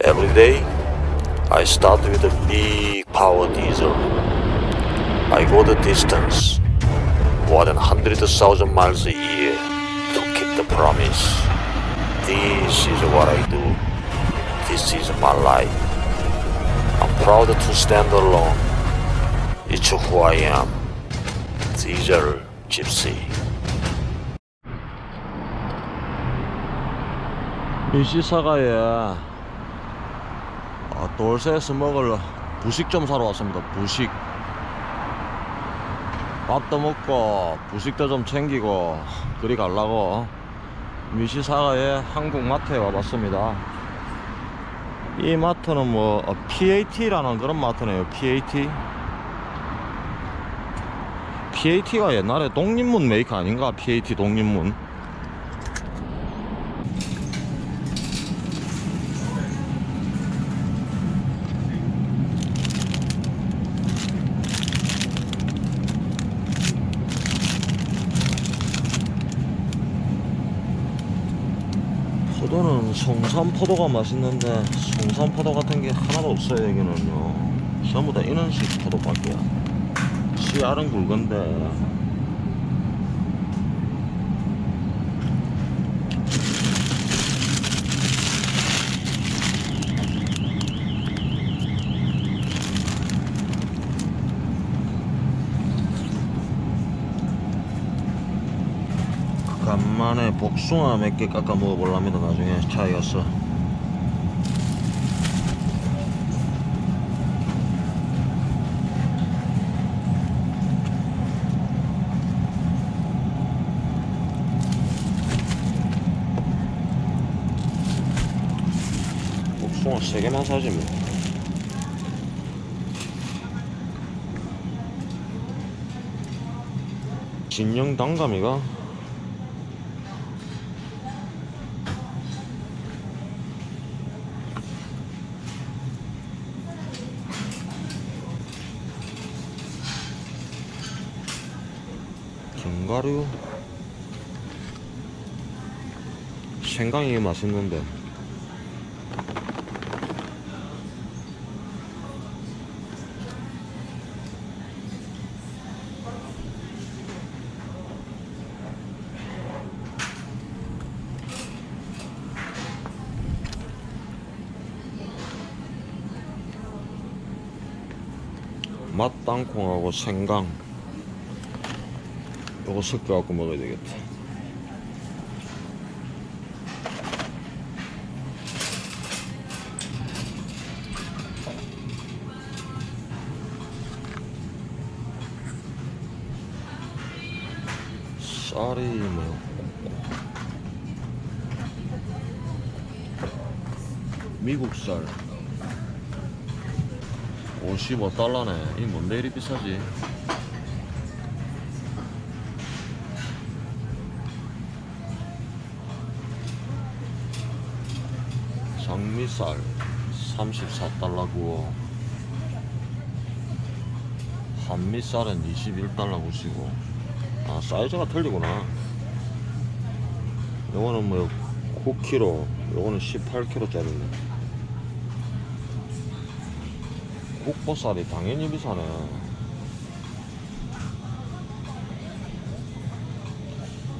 Every day, I start with a big power diesel. I go the distance, more than 100,000 miles a year, to keep the promise. This is what I do. This is my life. I'm proud to stand alone. It's who I am. Diesel Gypsy. 미시사가에 아, 돌쇠에서 먹을 부식 좀 사러 왔습니다. 부식. 밥도 먹고 부식도 좀 챙기고 그리 가려고 미시사가의 한국 마트에 와봤습니다. 이 마트는 뭐 어, PAT라는 그런 마트네요. PAT. PAT가 옛날에 독립문 메이커 아닌가? PAT 독립문. 포도는 송산 포도가 맛있는데 송산포도 같은 게 하나도 없어요 여기는요. 전부 다 인원식 포도밖에야. 씨알은 굵은데. 간만에 복숭아 몇 개 깎아 먹어볼랍니다 나중에. 차에 가서 복숭아 뭐 진영 단감이가 견과류? 생강이 맛있는데 맛 땅콩하고 생강. 요거 섞여갖고 먹어야 되겠다. 쌀이 뭐. 미국 쌀 55달러네. 이 뭔데 이리 비싸지? 장미쌀 34달러고 한미쌀은 21달러 구시고. 아 사이즈가 틀리구나. 요거는 뭐 9kg 요거는 18kg짜리네 국보쌀이 당연히 비싸네.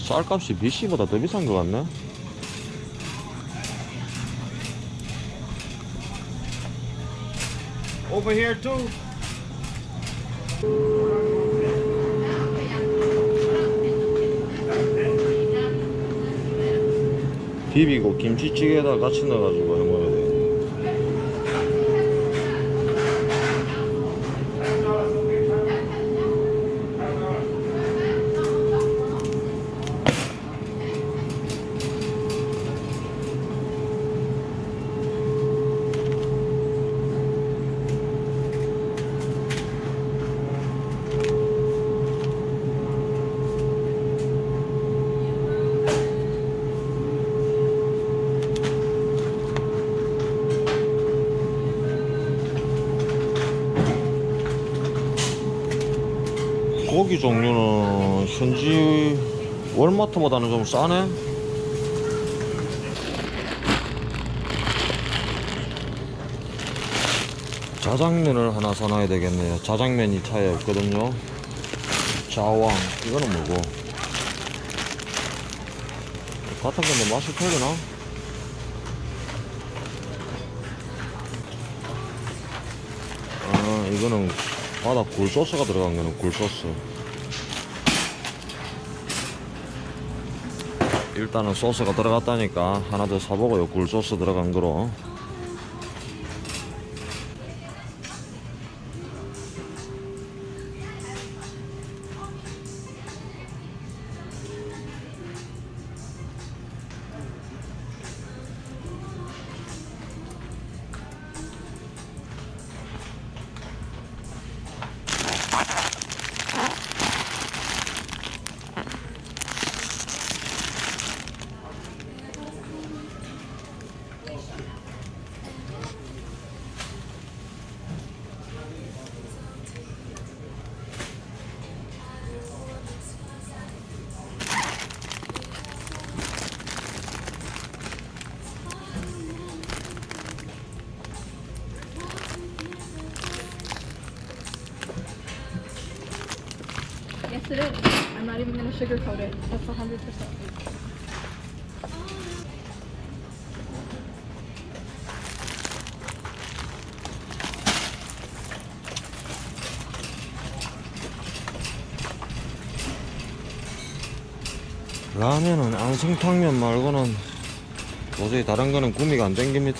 쌀값이 미시보다 더 비싼 것 같네. Over here too. 비비고 김치찌개에다 같이 넣어가지고 해 먹어야 돼. 고기 종류는 현지 월마트보다는 좀 싸네. 자장면을 하나 사놔야 되겠네요. 자장면이 차에 없거든요. 자왕 이거는 뭐고? 같은 건데 맛이 틀리나? 아 이거는 바닥 굴소스가 들어간 거는 굴소스. 일단은 소스가 들어갔다니까 하나 더 사보고요. 굴소스 들어간 거로 Yes, it is. I'm not even gonna sugarcoat it. That's 100%. 라면은 안성탕면 말고는 도저히 다른 거는 구미가 안 땡깁니다.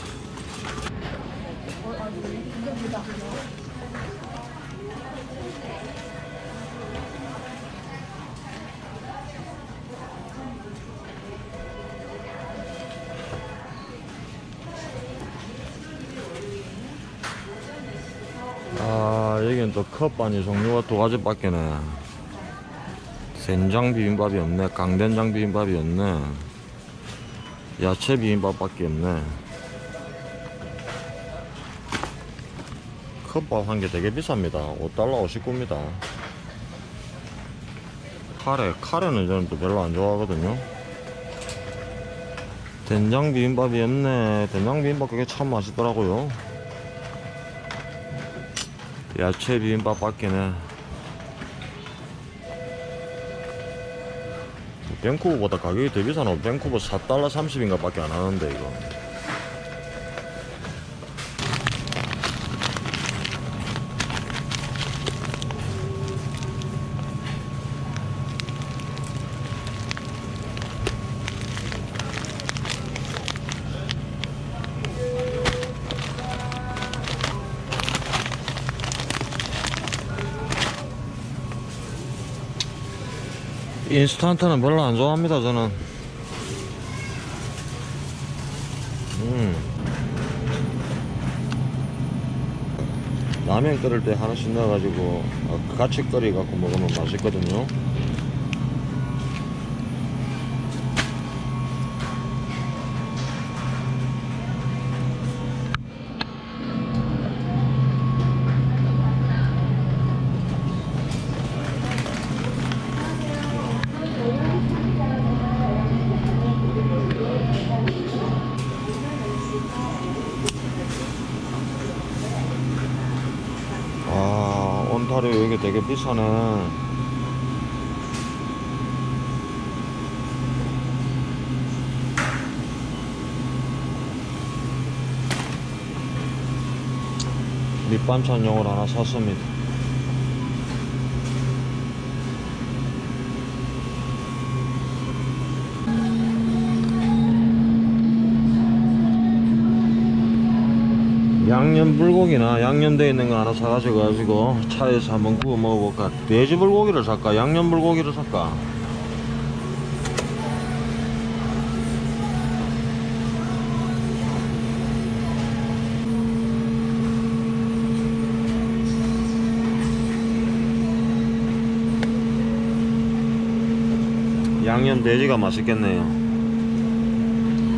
아 여기는 또 컵반이 종류가 두 가지밖에 네 된장 비빔밥이 없네. 강된장 비빔밥이 없네. 야채 비빔밥밖에 없네. 컵밥 한 개 되게 비쌉니다. 5달러 59입니다. 카레 카레는 저는 또 별로 안 좋아하거든요. 된장 비빔밥이 없네. 된장 비빔밥 그게 참 맛있더라고요. 야채 비빔밥 밖에는 밴쿠버보다 가격이 더 비싸나 밴쿠버 4달러 30인가 밖에 안 하는데 이거 인스턴트는 별로 안 좋아합니다 저는 음. 라면 끓일 때 하나씩 넣어가지고 어, 같이 끓여 갖고 먹으면 맛있거든요 밑반찬용으로 하나 샀습니다. 양념 불고기나 양념되어 있는 거 하나 사가지고 가지고 차에서 한번 구워 먹어볼까? 돼지 불고기를 살까? 양념 불고기를 살까 양념 돼지가 맛있겠네요.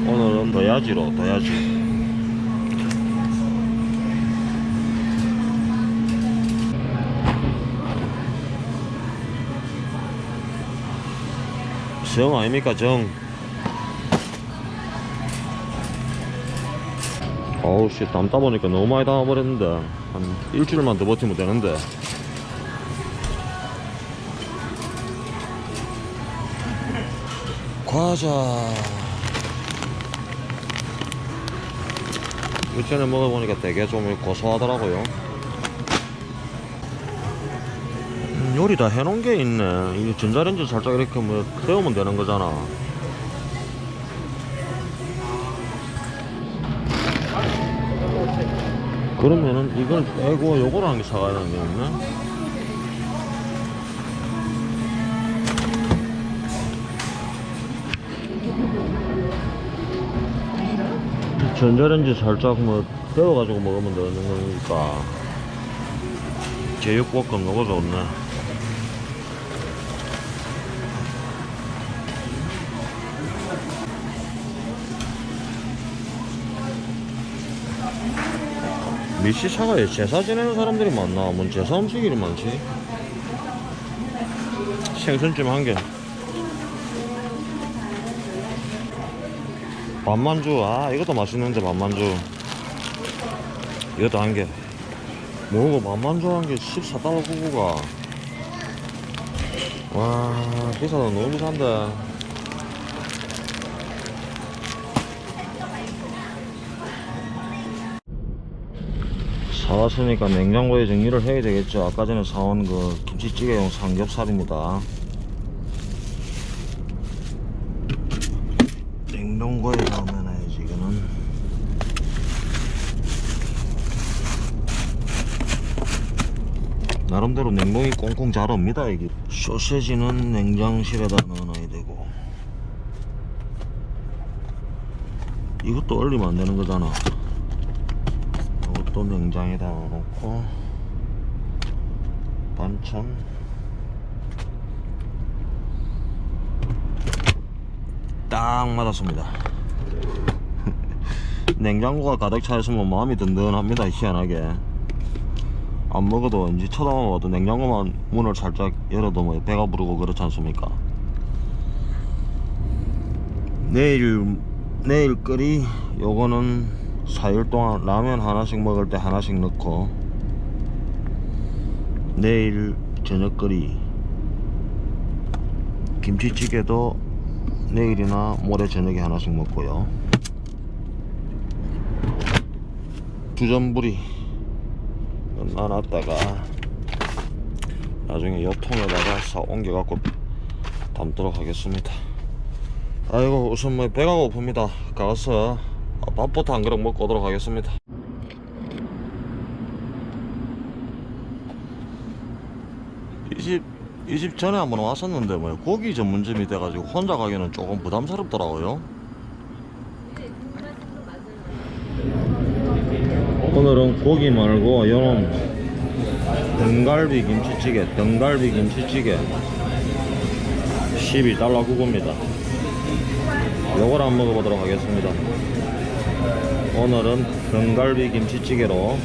오늘은 더야지로 더야지. 정 아닙니까 정? 아우 씨 담다 보니까 너무 많이 담아버렸는데. 한 일주일만 더 버티면 되는데 과자. 일전에 먹어보니까 되게 좀 고소하더라고요. 음, 요리 다 해놓은 게 있네. 이 전자레인지 살짝 이렇게 뭐 데우면 되는 거잖아. 그러면은 이걸 빼고 개 사가야 되는 게 없네 전자레인지 살짝 뭐 데워가지고 먹으면 되는 거니까 제육볶음 너무 좋네 미시차가에 제사 지내는 사람들이 많나? 뭔 제사 음식이 많지? 생선찜 한 개. 밥만주, 아, 이것도 맛있는데, 밥만주. 이것도 한 개. 뭐고, 밥만주 한 개 14달러 구구가. 와, 비싸다. 너무 비싼데. 사왔으니까 냉장고에 정리를 해야 되겠죠. 아까 전에 사온 그 김치찌개용 삼겹살입니다. 냉동고에 넣어놔야지 이거는. 나름대로 냉동이 꽁꽁 잘 옵니다 이게. 소세지는 냉장실에다 넣어놔야 되고. 이것도 얼리면 안 되는 거잖아. 이것도 냉장에다 넣어놓고 반찬 딱 맞았습니다 냉장고가 가득 차 있으면 마음이 든든합니다 희한하게 안 먹어도 이제 쳐다만 봐도 냉장고만 문을 살짝 열어도 뭐 배가 부르고 그렇지 않습니까? 내일 내일 끓이 요거는 4일 동안 라면 하나씩 먹을 때 하나씩 넣고 내일 저녁거리 김치찌개도 내일이나 모레 저녁에 하나씩 먹고요. 주전부리 놔놨다가 나중에 요 통에다가 사 옮겨갖고 담도록 하겠습니다. 아이고 우선 뭐 배가 고픕니다. 가서 밥부터 한 그릇 먹고 오도록 하겠습니다. 이집 이 집 전에 한번 왔었는데 뭐 고기 전문점이 돼가지고 혼자 가기는 조금 부담스럽더라고요 오늘은 고기 말고 요런 등갈비 김치찌개 등갈비 김치찌개 12달러 구구입니다. 요걸 한번 먹어보도록 하겠습니다. 오늘은 등갈비 김치찌개로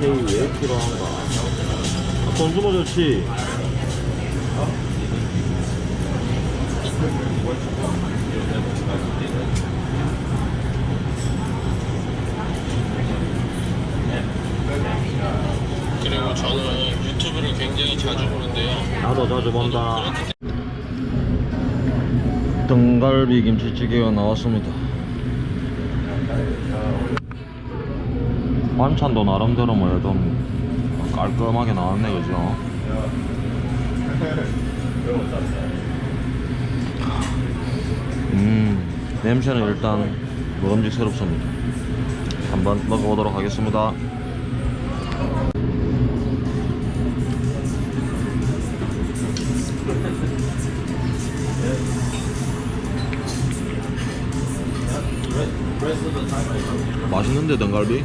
페이 왜 필요한가 아, 돈 주면 좋지 그리고 저는 유튜브를 굉장히 자주 보는데요. 나도 자주 본다. 등갈비 김치찌개가 나왔습니다 반찬도 나름대로 뭐래도 깔끔하게 나왔네 그죠? 음 냄새는 일단 먹음직스럽습니다. 한번 먹어보도록 하겠습니다. 맛있는데 등갈비?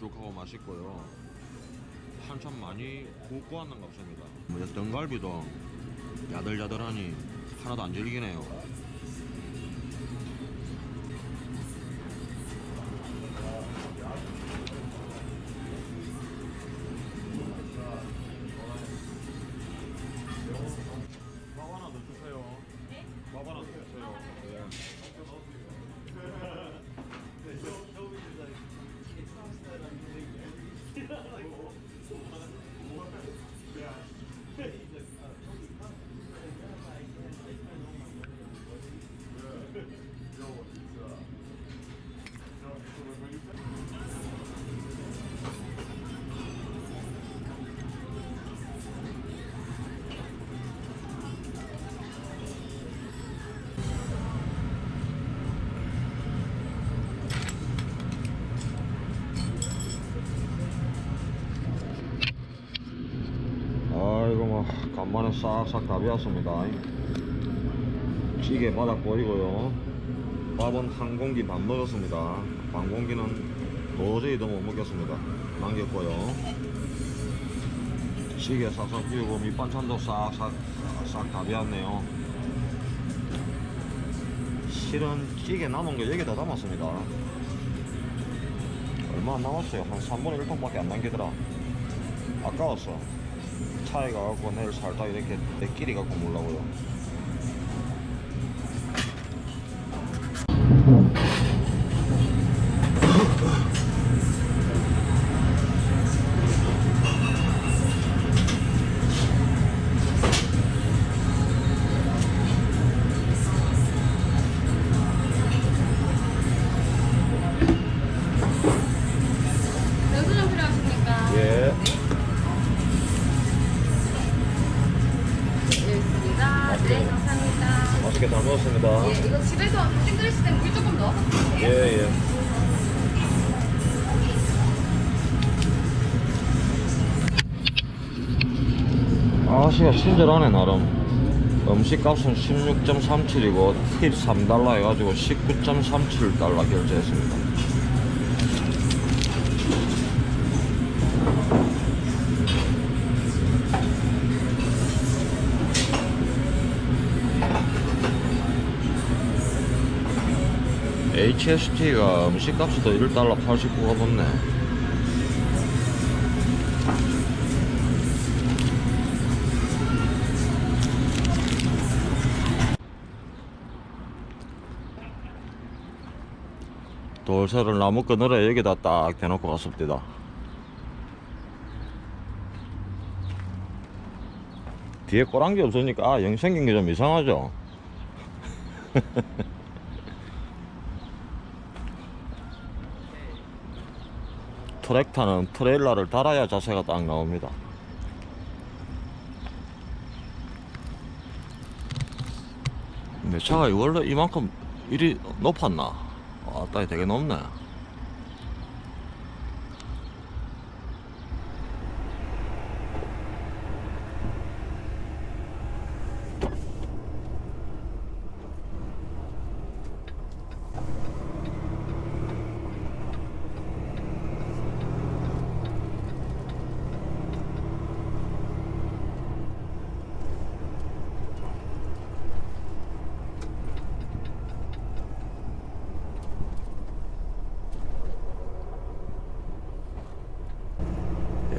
걸쭉하고 맛있고요. 한참 많이 굽고 왔는 것 같습니다. 뭐 등갈비도 야들야들하니 하나도 안 질기네요. 간만에 싹싹 다 배웠습니다. 찌개 바닥 보이고요. 밥은 한 공기 반 먹었습니다. 반 공기는 도저히 더 못 먹겠습니다. 남겼고요. 찌개 싹싹 비우고 밑반찬도 싹싹 싹 다 배웠네요. 실은 찌개 남은 거 여기다 담았습니다. 얼마 안 남았어요. 한 3분의 1통밖에 안 남기더라. 아까웠어 차에 가갖고 내일 살짝 이렇게 내끼리 갖고 몰라고요. 잘 먹었습니다. 예, 이거 집에서 ผั 끓이실 때물 조금 넣어서 드세요. 예, 예. 아씨가 친절하네 나름 음식값은 16.37이고 팁 3달러 해가지고 19.37달러 결제했습니다 HST가 음식값이 더 1달러 89가 붙네. 돌쇠를 나무 그늘에 여기다 딱 대놓고 갔습니다. 뒤에 꼬랑지 없으니까 아, 영 생긴 게 좀 이상하죠 트랙터는 트레일러를 달아야 자세가 딱 나옵니다. 내 차가 원래 이만큼 일이 높았나? 아따 되게 높네.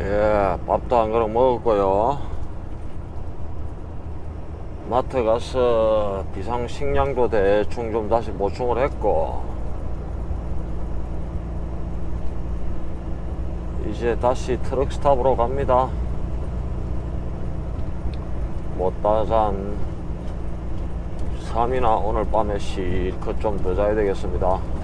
예, 밥도 한 그릇 먹었고요. 마트 가서 비상식량도 대충 좀 다시 보충을 했고, 이제 다시 트럭 스탑으로 갑니다. 못다산 잠이나 오늘 밤에 실컷 좀 더 자야 되겠습니다.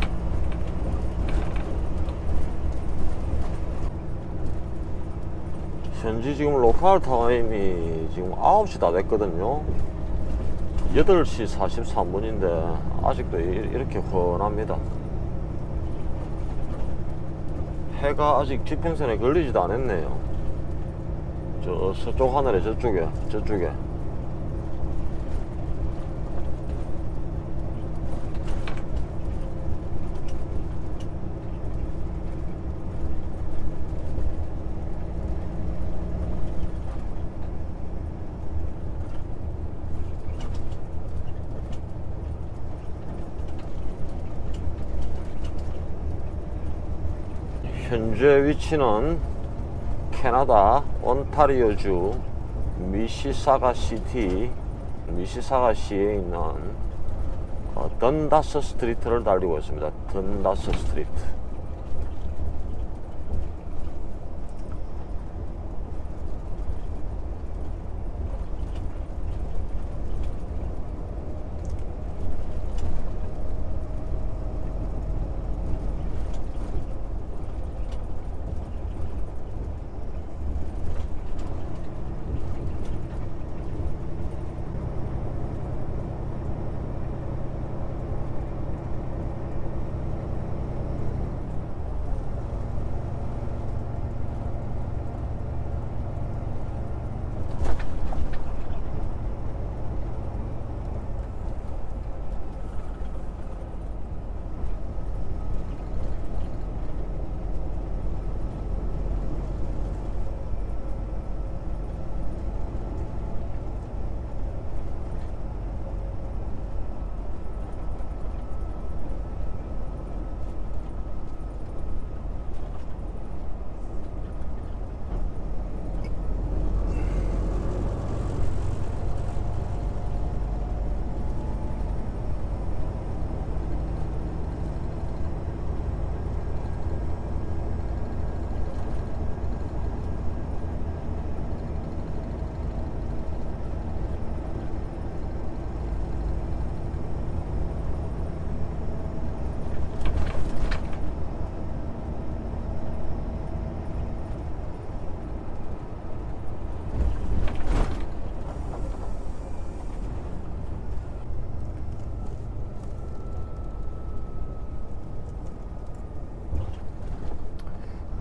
현지 지금 로컬 타임이 지금 9시 다 됐거든요. 8시 43분인데 아직도 이- 이렇게 훤합니다. 해가 아직 지평선에 걸리지도 않았네요. 저 서쪽 하늘에 저쪽에 저쪽에 현재 위치는 캐나다 온타리오주 미시사가 시티 미시사가 시에 있는 어, 던다스 스트리트를 달리고 있습니다. 던다스 스트리트.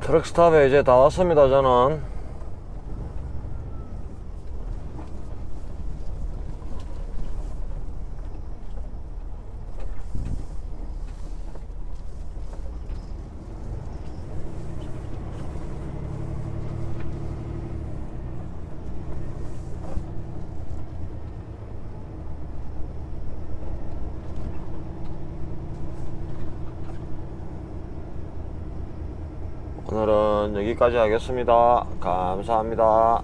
트럭 스탑에 이제 다 왔습니다. 저는 여기까지 하겠습니다. 감사합니다.